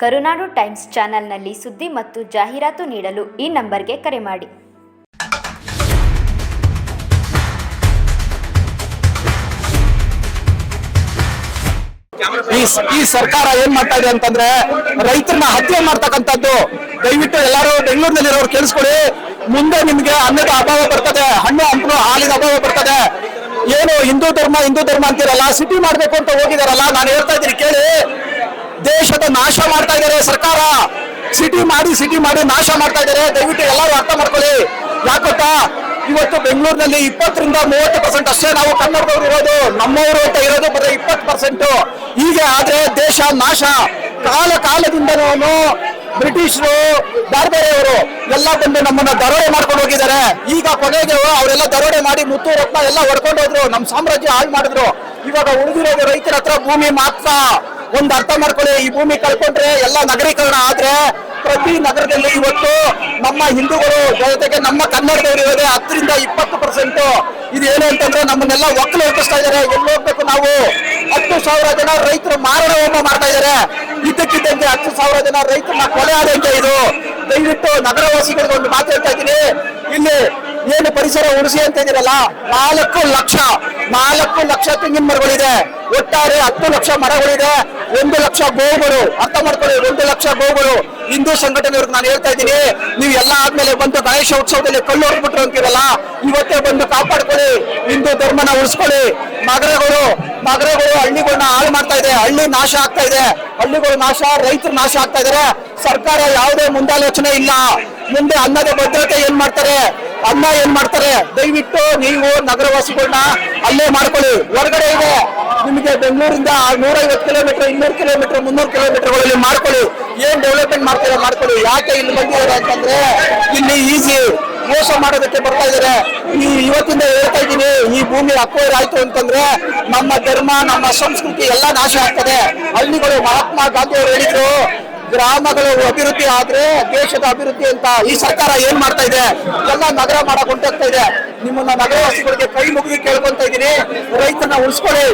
ಕರುನಾಡು times ಚಾನೆಲ್ನಲ್ಲಿ ಸುದ್ದಿ ಮತ್ತು ಜಾಹೀರಾತು ನೀಡಲು ಈ ನಂಬರ್ಗೆ ಕರೆ ಮಾಡಿ. ಈ ಸರ್ಕಾರ ಏನ್ ಮಾಡ್ತಾ ಇದೆ ಅಂತಂದ್ರೆ ರೈತರನ್ನ ಹತ್ಯೆ ಮಾಡ್ತಕ್ಕಂಥದ್ದು. ದಯವಿಟ್ಟು ಎಲ್ಲರೂ ಬೆಂಗಳೂರಿನಲ್ಲಿರೋರು ಕೇಳಿಸ್ಕೊಳ್ಳಿ. ಮುಂದೆ ನಿಮ್ಗೆ ಅನ್ನದ ಅಭಾವ ಬರ್ತದೆ, ಹಣ್ಣು, ಹಂಪಲು, ಹಾಲಿನ ಅಭಾವ ಬರ್ತದೆ. ಏನು ಹಿಂದೂ ಧರ್ಮ ಹಿಂದೂ ಧರ್ಮ ಅಂತೀರಲ್ಲ, ಸಿಟಿ ಮಾಡ್ಬೇಕು ಅಂತ ಹೋಗಿದಾರಲ್ಲ, ನಾನು ಹೇಳ್ತಾ ಇದ್ದೀನಿ, ಕೇಳಿ. ದೇಶದ ನಾಶ ಮಾಡ್ತಾ ಇದ್ದಾರೆ ಸರ್ಕಾರ. ಸಿಟಿ ಮಾಡಿ ಸಿಟಿ ಮಾಡಿ ನಾಶ ಮಾಡ್ತಾ ಇದ್ದಾರೆ. ದಯವಿಟ್ಟು ಎಲ್ಲರೂ ಅರ್ಥ ಮಾಡ್ಕೊಳ್ಳಿ. ಯಾಕೊತ್ತಾ ಇವತ್ತು ಬೆಂಗಳೂರಿನಲ್ಲಿ ಇಪ್ಪತ್ತರಿಂದ ಮೂವತ್ತು ಪರ್ಸೆಂಟ್ ಅಷ್ಟೇ ನಾವು ಕನ್ನಡದವ್ರು ಇರೋದು. ನಮ್ಮವರು ಅಂತ ಇರೋದು ಬರೀ ಇಪ್ಪತ್ತು ಪರ್ಸೆಂಟ್ ಹೀಗೆ ಆದ್ರೆ ದೇಶ ನಾಶ. ಕಾಲ ಕಾಲದಿಂದನೂ ಬ್ರಿಟಿಷರು ಬೇರೆ ಬೇರೆಯವರು ಎಲ್ಲ ಬಂದು ನಮ್ಮನ್ನ ದರೋಡೆ ಮಾಡ್ಕೊಂಡು ಹೋಗಿದ್ದಾರೆ. ಈಗ ಕೊನೆಗೆ ಅವರೆಲ್ಲ ದರೋಡೆ ಮಾಡಿ ಮುತ್ತು ರತ್ನ ಎಲ್ಲ ಹೊಡ್ಕೊಂಡು ಹೋದ್ರು. ನಮ್ಮ ಸಾಮ್ರಾಜ್ಯ ಹಾಳು ಮಾಡಿದ್ರು. ಇವಾಗ ಉಳಿದಿರೋದು ರೈತರ ಹತ್ರ ಭೂಮಿ ಮಾತ್ರ. ಒಂದ್ ಅರ್ಥ ಮಾಡ್ಕೊಳ್ಳಿ, ಈ ಭೂಮಿ ಕಳ್ಕೊಂಡ್ರೆ ಎಲ್ಲ ನಗರೀಕರಣ ಆದ್ರೆ ಪ್ರತಿ ನಗರದಲ್ಲಿ ಇವತ್ತು ನಮ್ಮ ಹಿಂದೂಗಳು ಜೊತೆಗೆ ನಮ್ಮ ಕನ್ನಡದವರು ಇರೋದೇ ಹತ್ತರಿಂದ ಇಪ್ಪತ್ತು ಪರ್ಸೆಂಟ್ ಇದು ಏನು ಅಂತಂದ್ರೆ ನಮ್ಮನ್ನೆಲ್ಲ ಒಕ್ಕಲು ಒಪ್ಪಿಸ್ತಾ ಇದಾರೆ. ಎಲ್ಲಿ ಹೋಗ್ಬೇಕು ನಾವು? ಹತ್ತು ಸಾವಿರ ಜನ ರೈತರು ಮಾರಣ ಹೋಮ ಮಾಡ್ತಾ ಇದಾರೆ. ಇದ್ದಕ್ಕಿದ್ದಂತೆ ಹತ್ತು ಸಾವಿರ ಜನ ರೈತರನ್ನ ಕೊಲೆ ಆದಂತೆ ಇದು. ದಯವಿಟ್ಟು ನಗರವಾಸಿಗಳಿಗೆ ಒಂದು ಮಾತು ಹೇಳ್ತಾ ಇದ್ದೀನಿ ಇಲ್ಲಿ ಏನು ಪರಿಸರ ಉಳಿಸಿ ಅಂತ ಇದೀರಲ್ಲ ನಾಲ್ಕು ಲಕ್ಷ ನಾಲ್ಕು ಲಕ್ಷ ತೆಂಗಿನ ಮರಗಳಿದೆ ಒಟ್ಟಾರೆ ಹತ್ತು ಲಕ್ಷ ಮರಗಳಿದೆ, ಒಂದು ಲಕ್ಷ ಗೋವುಗಳು, ಅರ್ಥ ಮಾಡ್ಕೊಳ್ಳಿ, ಒಂದು ಲಕ್ಷ ಗೋವುಗಳು. ಹಿಂದೂ ಸಂಘಟನೆಯವ್ರಿಗೆ ನಾನು ಹೇಳ್ತಾ ಇದ್ದೀನಿ, ನೀವು ಎಲ್ಲ ಆದ್ಮೇಲೆ ಬಂದು ಗಣೇಶ ಉತ್ಸವದಲ್ಲಿ ಕಲ್ಲು ಹೊಡ್ಬಿಟ್ರು ಅಂತೀರಲ್ಲ, ಇವತ್ತೇ ಬಂದು ಕಾಪಾಡ್ಕೊಳ್ಳಿ, ಹಿಂದೂ ಧರ್ಮನ ಉಳಿಸ್ಕೊಳ್ಳಿ. ನಗರಗಳು ನಗರಗಳು ಹಳ್ಳಿಗಳನ್ನ ಹಾಳು ಮಾಡ್ತಾ ಇದೆ, ಹಳ್ಳಿ ನಾಶ ಆಗ್ತಾ ಇದೆ. ಹಳ್ಳಿಗಳು ನಾಶ, ರೈತರು ನಾಶ ಆಗ್ತಾ ಇದಾರೆ. ಸರ್ಕಾರ ಯಾವುದೇ ಮುಂದಾಲೋಚನೆ ಇಲ್ಲ. ಮುಂದೆ ಅನ್ನದ ಭದ್ರತೆ ಏನ್ ಮಾಡ್ತಾರೆ? ಅನ್ನ ಏನ್ ಮಾಡ್ತಾರೆ? ದಯವಿಟ್ಟು ನೀವು ನಗರವಾಸಿಗಳನ್ನ ಅಲ್ಲೇ ಮಾಡ್ಕೊಳ್ಳಿ. ಹೊರಗಡೆ ಇದೆ. ನಿಮಗೆ ಬೆಂಗಳೂರಿಂದ ನೂರೈವತ್ತು ಕಿಲೋಮೀಟರ್, ಇನ್ನೂರು ಕಿಲೋಮೀಟರ್, ಮುನ್ನೂರು ಕಿಲೋಮೀಟರ್ಗಳಲ್ಲಿ ಮಾಡ್ಕೊಳ್ಳಿ. ಏನ್ ಡೆವಲಪ್ಮೆಂಟ್ ಮಾಡ್ತಾರೆ ಮಾಡ್ಕೊಳ್ಳಿ. ಯಾಕೆ ಇಲ್ಲಿ ಬಂದಿದ್ದಾರೆ ಅಂತಂದ್ರೆ ಇಲ್ಲಿ ಈಸಿ ಮೋಸ ಮಾಡೋದಕ್ಕೆ ಬರ್ತಾ ಇದಾರೆ ಈ ಇವತ್ತಿಂದ ಹೇಳ್ತಾ ಇದ್ದೀನಿ, ಈ ಭೂಮಿ ಅಕ್ವೈರ್ ಆಯ್ತು ಅಂತಂದ್ರೆ ನಮ್ಮ ಧರ್ಮ, ನಮ್ಮ ಸಂಸ್ಕೃತಿ ಎಲ್ಲ ನಾಶ ಆಗ್ತದೆ. ಹಳ್ಳಿಗಳು ಮಹಾತ್ಮ ಗಾಂಧಿ ಅವರು ಹೇಳಿದ್ರು ಗ್ರಾಮಗಳು ಅಭಿವೃದ್ಧಿ ಆದ್ರೆ ದೇಶದ ಅಭಿವೃದ್ಧಿ ಅಂತ ಈ ಸರ್ಕಾರ ಏನ್ ಮಾಡ್ತಾ ಇದೆ? ಎಲ್ಲ ನಗರ ಮಾಡಕ್ ಹೊಂಟೋಗ್ತಾ ಇದೆ. ನಿಮ್ಮನ್ನ ನಗರವಾಸಿಗಳಿಗೆ ಕೈ ಮುಗಿದು ಕೇಳ್ಕೊಂತ ಇದ್ದೀನಿ. ರೈತನ ಉಳಿಸ್ಕೊಳ್ಳಿ.